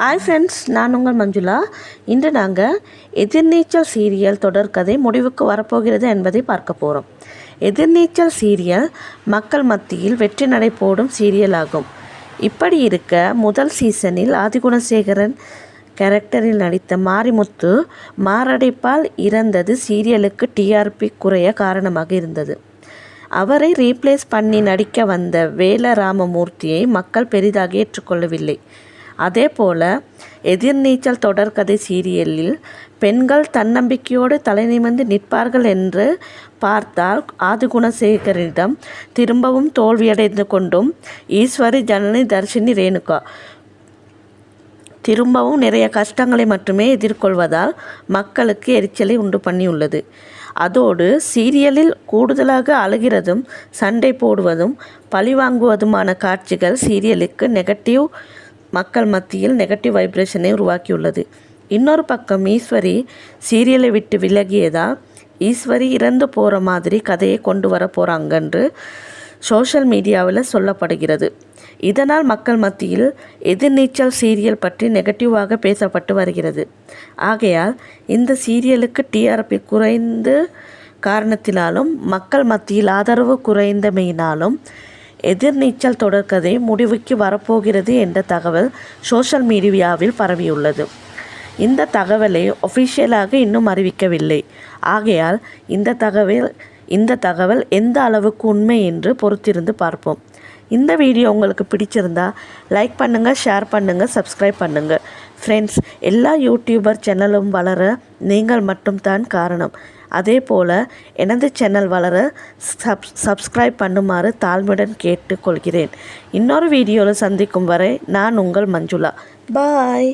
Hi friends நான் உங்கள் மஞ்சுளா. இன்று நாங்கள் எதிர்நீச்சல் சீரியல் தொடர்கதை முடிவுக்கு வரப்போகிறது என்பதை பார்க்க போகிறோம் எதிர்நீச்சல் சீரியல் மக்கள் மத்தியில் வெற்றி நடை போடும் சீரியல் ஆகும். இப்படி இருக்க முதல் சீசனில் ஆதிகுணசேகரன் கேரக்டரில் நடித்த மாரிமுத்து மாரடைப்பால் இறந்தது சீரியலுக்கு டிஆர்பி குறைய காரணமாக இருந்தது. அவரை ரீப்ளேஸ் பண்ணி நடிக்க வந்த வேல ராமமூர்த்தியை மக்கள் பெரிதாக ஏற்றுக்கொள்ளவில்லை. அதே போல் எதிர்நீச்சல் தொடர்கதை சீரியலில் பெண்கள் தன்னம்பிக்கையோடு தலைநிமிர்ந்து நிற்பார்கள் என்று பார்த்தால் ஆதிகுணசேகரிடம் திரும்பவும் தோல்வியடைந்து கொண்டும் ஈஸ்வரி ஜனனி தர்ஷினி ரேணுகா. திரும்பவும் நிறைய கஷ்டங்களை மட்டுமே எதிர்கொள்வதால் மக்களுக்கு எரிச்சலை உண்டு பண்ணியுள்ளது. அதோடு சீரியலில் கூடுதலாக அழுகிறதும் சண்டை போடுவதும் பழிவாங்குவதுமான காட்சிகள் சீரியலுக்கு நெகட்டிவ் மக்கள் மத்தியில் நெகட்டிவ் வைப்ரேஷனை உருவாக்கியுள்ளது. இன்னொரு பக்கம் ஈஸ்வரி சீரியலை விட்டு விலகியதால் ஈஸ்வரி இறந்து போகிற மாதிரி கதையை கொண்டு வர போகிறாங்கன்று சோஷியல் மீடியாவில் சொல்லப்படுகிறது. இதனால் மக்கள் மத்தியில் எதிர்நீச்சல் சீரியல் பற்றி நெகட்டிவாக பேசப்பட்டு வருகிறது. ஆகையால் இந்த சீரியலுக்கு டிஆர்பி குறைந்து காரணத்தினாலும் மக்கள் மத்தியில் ஆதரவு குறைந்தமையினாலும் எதிர்நீச்சல் தொடர்கதை முடிவுக்கு வரப்போகிறது என்ற தகவல் சோஷியல் மீடியாவில் பரவியுள்ளது. இந்த தகவலை ஒஃபிஷியலாக இன்னும் அறிவிக்கவில்லை. ஆகையால் இந்த தகவல் இந்த தகவல் எந்த அளவுக்கு உண்மை என்று பொறுத்திருந்து பார்ப்போம். இந்த வீடியோ உங்களுக்கு பிடிச்சிருந்தா லைக் பண்ணுங்கள் ஷேர் பண்ணுங்கள் சப்ஸ்கிரைப் பண்ணுங்கள் ஃப்ரெண்ட்ஸ் எல்லா யூடியூபர் சேனலும் வளர நீங்கள் மட்டும்தான் காரணம். அதே போல் எனது சேனல் வளர சப் சப்ஸ்கிரைப் பண்ணுமாறு தாழ்மையுடன் கேட்டுக்கொள்கிறேன். இன்னொரு வீடியோவில் சந்திக்கும் வரை நான் உங்கள் மஞ்சுளா. பாய்